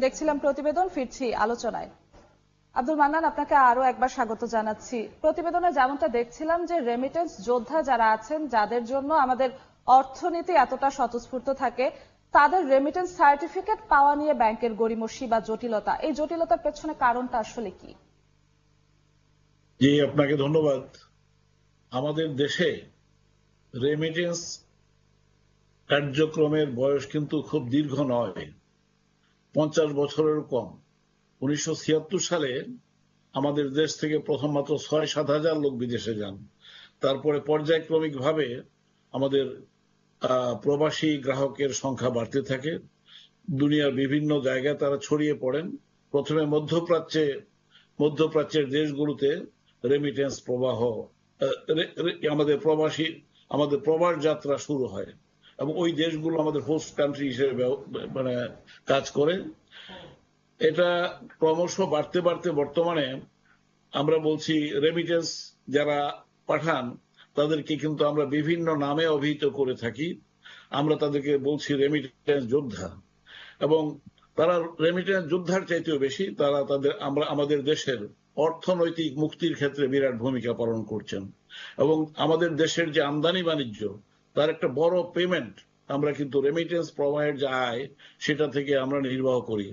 দেখছিলাম প্রতিবেদন, ফিরছি আলোচনায়। আব্দুল মান্নান, আপনাকে আরও একবার স্বাগত জানাচ্ছি। প্রতিবেদনে যেমনটা দেখছিলাম যে রেমিটেন্স যোদ্ধা যারা আছেন, যাদের জন্য আমাদের অর্থনীতি এতটা স্বতঃস্ফূর্ত থাকে, তাদের রেমিটেন্স সার্টিফিকেট পাওয়া নিয়ে ব্যাংকের গড়িমসি বা জটিলতা, এই জটিলতার পেছনে কারণটা আসলে কি? জি, আপনাকে ধন্যবাদ। আমাদের দেশে রেমিটেন্স কার্যক্রমের বয়স কিন্তু খুব দীর্ঘ নয়। পঞ্চাশ বছরের কম। উনিশশো ছিয়াত্তর সালে আমাদের দেশ থেকে প্রথম মাত্র ছয় সাত হাজার লোক বিদেশে যান। তারপরে পর্যায়ক্রমিকভাবে আমাদের প্রবাসী গ্রাহকের সংখ্যা বাড়তে থাকে। দুনিয়ার বিভিন্ন জায়গায় তারা ছড়িয়ে পড়েন। প্রথমে মধ্যপ্রাচ্যে, মধ্যপ্রাচ্যের দেশগুলোতে রেমিটেন্স প্রবাহ আমাদের প্রবাসী, আমাদের প্রবাস যাত্রা শুরু হয় এবং ওই দেশগুলো আমাদের হোস্ট কান্ট্রি হিসেবে মানে কাজ করে। এটা ক্রমশ বাড়তে বাড়তে বর্তমানে আমরা বলছি রেমিটেন্স যারা পাঠান, তাদেরকে কিন্তু আমরা বিভিন্ন নামে অভিহিত করে থাকি। আমরা তাদেরকে বলছি রেমিটেন্স যোদ্ধা। এবং তারা রেমিটেন্স যোদ্ধার চাইতেও বেশি, তারা তাদের, আমরা, আমাদের দেশের অর্থনৈতিক মুক্তির ক্ষেত্রে বিরাট ভূমিকা পালন করছেন। এবং আমাদের দেশের যে আমদানি বাণিজ্য তার একটা বড় পেমেন্ট আমরা কিন্তু রেমিটেন্স প্রবাহের যা আয়, সেটা থেকে আমরা নির্বাহ করি।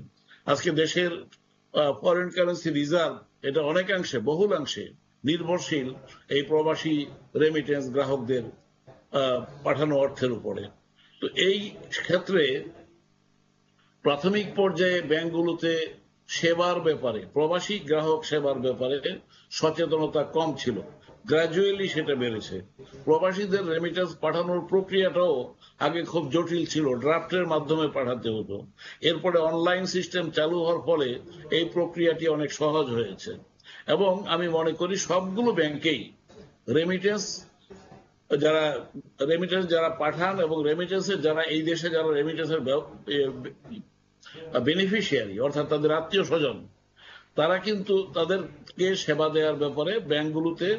আজকে দেশের ফরেন কারেন্সি রিজার্ভ এটা অনেকাংশে, বহুলাংশে নির্ভরশীল এই প্রবাসী রেমিটেন্স গ্রাহকদের পাঠানো অর্থের উপরে। তো এই ক্ষেত্রে প্রাথমিক পর্যায়ে ব্যাংকগুলোতে সেবার ব্যাপারে, প্রবাসী গ্রাহক সেবার ব্যাপারে সচেতনতা কম ছিল। গ্রাজুয়ালি সেটা বেড়েছে। প্রবাসীদের রেমিটেন্স পাঠানোর প্রক্রিয়াটাও আগে খুব জটিল ছিল। ড্রাফটের মাধ্যমে পাঠাতে হতো। এরপরে অনলাইন সিস্টেম চালু হওয়ার ফলে এই প্রক্রিয়াটি অনেক সহজ হয়েছে। এবং আমি মনে করি সবগুলো ব্যাংকেই রেমিটেন্স যারা রেমিটেন্স যারা পাঠান এবং রেমিটেন্সের যারা, এই দেশে যারা রেমিটেন্সের বেনিফিশিয়ারি অর্থাৎ তাদের আত্মীয় স্বজন তারা কিন্তু তাদেরকে সেবা দেওয়ার ব্যাপারে ব্যাংকগুলোতে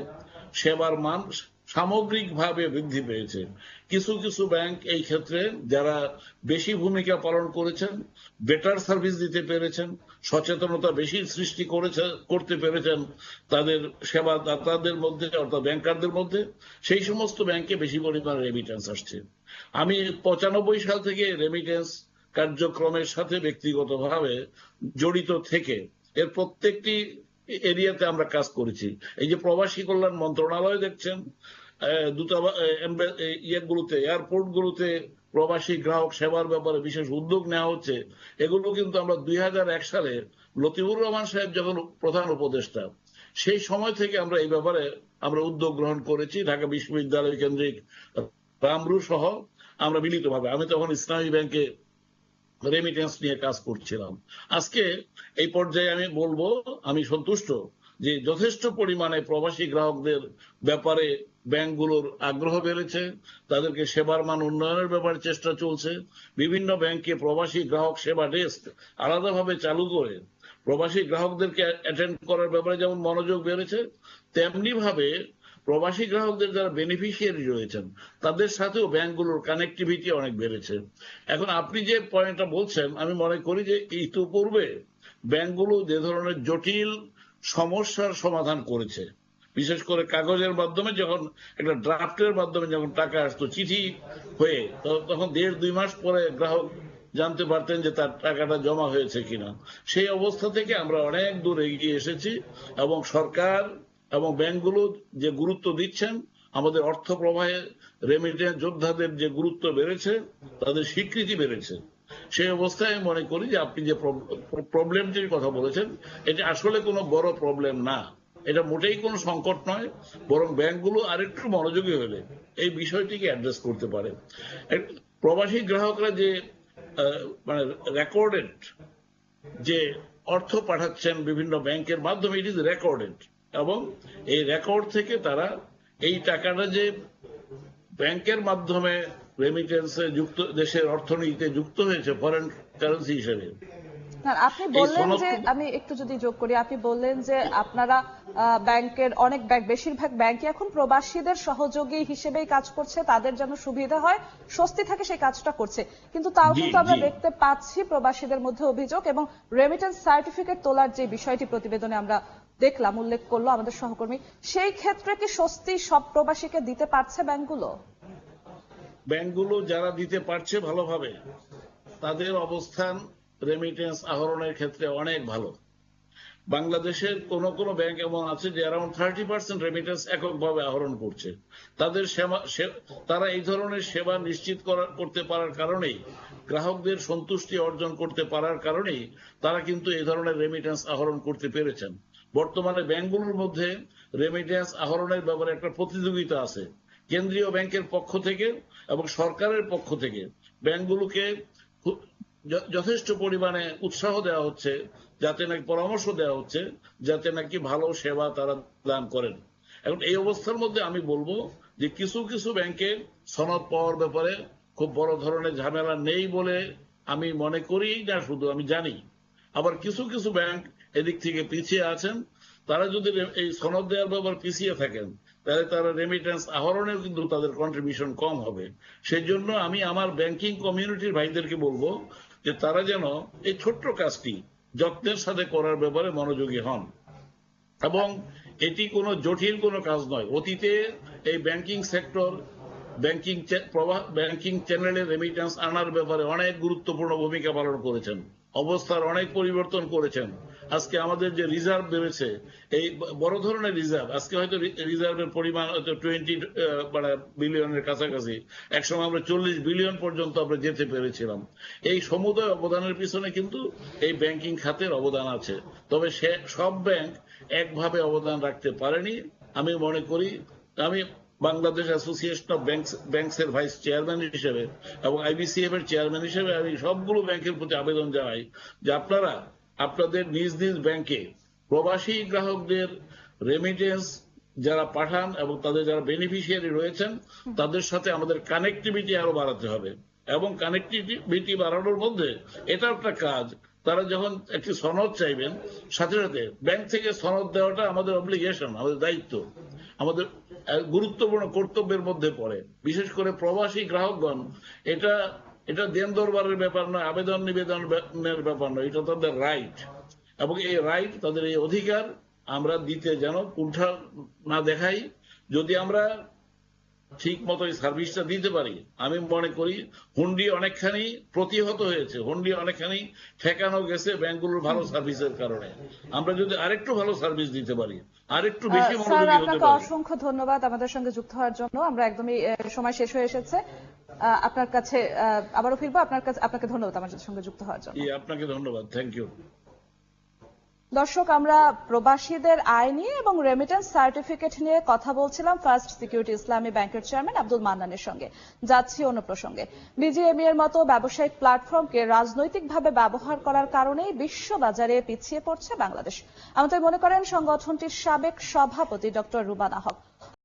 সেবার মান সামগ্রিকভাবে বৃদ্ধি পেয়েছে। কিছু কিছু ব্যাংক এই ক্ষেত্রে যারা বেশি ভূমিকা পালন করেছেন বেটার সার্ভিস দিতে পেরেছেন, সচেতনতা বেশি সৃষ্টি করেছে, করতে পেরেছেন তাদের সেবা দাতাদের মধ্যে, অর্থাৎ ব্যাংকারদের মধ্যে, সেই সমস্ত ব্যাংকে বেশি পরিমাণে রেমিটেন্স আসছে। আমি পঁচানব্বই সাল থেকে রেমিটেন্স কার্যক্রমের সাথে ব্যক্তিগতভাবে জড়িত থেকে এর প্রত্যেকটি এরিয়াতে আমরা কাজ করেছি। এই যে প্রবাসী কল্যাণ মন্ত্রণালয় দেখছেন ইয়েগুলোতে এয়ারপোর্ট গুলোতে প্রবাসী গ্রাহক সেবার ব্যাপারে বিশেষ উদ্যোগ নেওয়া হচ্ছে। এগুলো কিন্তু আমরা দুই হাজার এক সালে লতিফুর রহমান সাহেব যখন প্রধান উপদেষ্টা, সেই সময় থেকে আমরা এই ব্যাপারে আমরা উদ্যোগ গ্রহণ করেছি। ঢাকা বিশ্ববিদ্যালয় কেন্দ্রিক রামরু সহ আমরা মিলিতভাবে। আমি তখন ইসলামী ব্যাংকে রেমিটেন্স নিয়ে কাজ করছিলাম। আজকে এই পর্যায়ে আমি বলব, আমি সন্তুষ্ট যে যথেষ্ট পরিমাণে প্রবাসী গ্রাহকদের ব্যাপারে ব্যাংকগুলোর আগ্রহ বেড়েছে, তাদেরকে সেবার মান উন্নয়নের ব্যাপারে চেষ্টা চলছে। বিভিন্ন ব্যাংকে প্রবাসী গ্রাহক সেবা ডেস্ক আলাদাভাবে চালু করে প্রবাসী গ্রাহকদেরকে অ্যাটেন্ড করার ব্যাপারে যেমন মনোযোগ বেড়েছে তেমনি ভাবে প্রবাসী গ্রাহকদের যারা বেনিফিশিয়ারি রয়েছেন, তাদের সাথেও ব্যাংকগুলোর কানেক্টিভিটি অনেক বেড়েছে। এখন আপনি যে পয়েন্টটা বলছেন, আমি মনে করি যে ইতিপূর্বে ব্যাংকগুলো যে ধরনের জটিল সমস্যার সমাধান করেছে, বিশেষ করে কাগজের মাধ্যমে যখন, একটা ড্রাফটের মাধ্যমে যখন টাকা আসতো, চিঠি হয়ে তখন দেড় দুই মাস পরে গ্রাহক জানতে পারতেন যে তার টাকাটা জমা হয়েছে কিনা। সেই অবস্থা থেকে আমরা অনেক দূর এগিয়ে এসেছি এবং সরকার এবং ব্যাংকগুলো যে গুরুত্ব দিচ্ছেন, আমাদের অর্থ প্রবাহে রেমিটেন্স যোদ্ধাদের যে গুরুত্ব বেড়েছে, তাদের স্বীকৃতি বেড়েছে। সেই অবস্থায় আমি মনে করি যে আপনি যে প্রবলেমটির কথা বলেছেন, এটা আসলে কোনো বড় প্রবলেম না। এটা মোটেই কোনো সংকট নয়, বরং ব্যাংকগুলো আরেকটু মনোযোগী হলে এই বিষয়টিকে অ্যাড্রেস করতে পারে। প্রবাসী গ্রাহকরা যে মানে রেকর্ডেড যে অর্থ পাঠাচ্ছেন বিভিন্ন ব্যাংকের মাধ্যমে ইট ইজ রেকর্ডেড এবং এই রেকর্ড থেকে তারা এই টাকাটা যে ব্যাংকের মাধ্যমে রেমিটেন্সে যুক্ত দেশের অর্থনীতিতে যুক্ত হয়েছে ফরেন কারেন্সি হিসেবে। আপনি বললেন যে আমি একটু যদি যোগ করি আপনি বললেন যে আপনারা ব্যাংকের অনেক ব্যাংক বেশিরভাগ ব্যাংকই এখন প্রবাসীদের সহযোগী হিসেবেই কাজ করছে তাদের যেন সুবিধা হয় স্বস্তি থাকে সেই কাজটা করছে। কিন্তু তাও কিন্তু আমরা দেখতে পাচ্ছি প্রবাসীদের মধ্যে অভিযোগ এবং রেমিটেন্স সার্টিফিকেট তোলার যে বিষয়টি প্রতিবেদনে আমরা দেখলাম, উল্লেখ করল আমাদের সহকর্মী। সেই ক্ষেত্রে কি স্বস্তি সব প্রবাসীকে দিতে পারছে ব্যাংকগুলো? ব্যাংকগুলো যারা দিতে পারছে ভালোভাবে, তাদের অবস্থান রেমিটেন্স আহরণের ক্ষেত্রে অনেক ভালো। বাংলাদেশের কোন কোন ব্যাংক এমন আছে যে অ্যারাউন্ড থার্টি পার্সেন্ট রেমিটেন্স এককভাবে আহরণ করছে। তাদের তারা এই ধরনের সেবা নিশ্চিত করা- করতে পারার কারণেই, গ্রাহকদের সন্তুষ্টি অর্জন করতে পারার কারণেই তারা কিন্তু এই ধরনের রেমিটেন্স আহরণ করতে পেরেছেন। বর্তমানে ব্যাংকগুলোর মধ্যে রেমিটেন্স আহরণের ব্যাপারে একটা প্রতিযোগিতা আছে। কেন্দ্রীয় ব্যাংকের পক্ষ থেকে এবং সরকারের পক্ষ থেকে ব্যাংকগুলোকে যথেষ্ট পরিমাণে উৎসাহ দেওয়া হচ্ছে, যাতে নাকি পরামর্শ দেওয়া হচ্ছে, যাতে নাকি ভালো সেবা তারা দান করেন। এখন এই অবস্থার মধ্যে আমি বলব যে কিছু কিছু ব্যাংকে সনদ পাওয়ার ব্যাপারে খুব বড় ধরনের ঝামেলা নেই বলে আমি মনে করি না, শুধু আমি জানি। আবার কিছু কিছু ব্যাংক এদিক থেকে পিছিয়ে আছেন। তারা যদি এই সনদ দেওয়ার ব্যাপার পিছিয়ে থাকেন, তাহলে তারা রেমিটেন্স আহরণেও কিন্তু তাদের কন্ট্রিবিউশন কম হবে। সেই জন্য আমি আমার ব্যাংকিং কমিউনিটির ভাইদেরকে বলব যে তারা যেন এই ছোট্ট কাজটি যত্নের সাথে করার ব্যাপারে মনোযোগী হন। এবং এটি কোনো জটিল কোনো কাজ নয়। অতীতে এই ব্যাংকিং সেক্টর ব্যাংকিং ব্যাংকিং চ্যানেলে রেমিটেন্স আনার ব্যাপারে অনেক গুরুত্বপূর্ণ ভূমিকা পালন করেছেন। অবস্থার অনেক পরিবর্তন করেছেন। আজকে আমাদের যে রিজার্ভ বেড়েছে, এই বড় ধরনের রিজার্ভ, আজকে হয়তো রিজার্ভের পরিমাণ হয়তো টোয়েন্টি মানে বিলিয়নের কাছাকাছি। একসময় আমরা চল্লিশ বিলিয়ন পর্যন্ত আমরা যেতে পেরেছিলাম। এই সমুদয় অবদানের পিছনে কিন্তু এই ব্যাংকিং খাতের অবদান আছে। তবে সে সব ব্যাংক একভাবে অবদান রাখতে পারেনি। আমি মনে করি, আমি Bangladesh association of banks banks এর ভাইস চেয়ারম্যান হিসেবে এবং আইবিসিএফ এর চেয়ারম্যান হিসেবে আমি সবগুলো ব্যাংকের প্রতি আবেদন জানাই যে আপনারা আপনাদের নিজ নিজ ব্যাংকে প্রবাসী গ্রাহকদের রেমিটেন্স যারা পাঠান এবং তাদের যারা বেনিফিশিয়ারি রয়েছেন, তাদের সাথে আমাদের কানেক্টিভিটি আরও বাড়াতে হবে এবং কানেক্টিভিটি বাড়ানোর মধ্যে এটা একটা কাজ। তারা যখন একটি সনদ চাইবেন, সাথে সাথে ব্যাংক থেকে সনদ দেওয়াটা আমাদের অব্লিগেশন আমাদের দায়িত্ব। আমাদের গুরুত্বপূর্ণ কর্তব্যের মধ্যে পড়ে। বিশেষ করে প্রবাসী গ্রাহকগণ, এটা এটা দেন দরবারের ব্যাপার নয়, আবেদন নিবেদনের ব্যাপার নয়, এটা তাদের রাইট এবং এই রাইট তাদের এই অধিকার আমরা দিতে যেন কুণ্ঠা না দেখাই। যদি আমরা ঠিক মতো এই সার্ভিসটা দিতে পারি, আমি মনে করি হুন্ডি অনেকখানি প্রতিহত হয়েছে। হুন্ডি অনেকখানি ঠেকানো গেছে ব্যাংকগুলোর ভালো সার্ভিসের কারণে। আমরা যদি আরেকটু ভালো সার্ভিস দিতে পারি আরেকটু বেশি স্যার আপনাকে অসংখ্য ধন্যবাদ আমাদের সঙ্গে যুক্ত হওয়ার জন্য। আমরা একদমই সময় শেষ হয়ে এসেছে। আহ, আপনার কাছে আহ, আবারও ফিরবো। আপনার কাছে আপনাকে ধন্যবাদ আমাদের সঙ্গে যুক্ত হওয়ার জন্য। আপনাকে ধন্যবাদ। থ্যাংক ইউ দর্শক, আমরা প্রবাসীদের আয় নিয়ে এবং রেমিটেন্স সার্টিফিকেট নিয়ে কথা বলছিলাম ফার্স্ট সিকিউরিটি ইসলামী ব্যাংকের চেয়ারম্যান আব্দুল মান্নানের সঙ্গে। যাচ্ছি অন্য প্রসঙ্গে। বিজিএমই এর মতো ব্যবসায়িক প্ল্যাটফর্মকে রাজনৈতিকভাবে ব্যবহার করার কারণেই বিশ্ববাজারে পিছিয়ে পড়ছে বাংলাদেশ। আমাদের মনে করেন সংগঠনটির সাবেক সভাপতি ডক্টর রুবানা হক।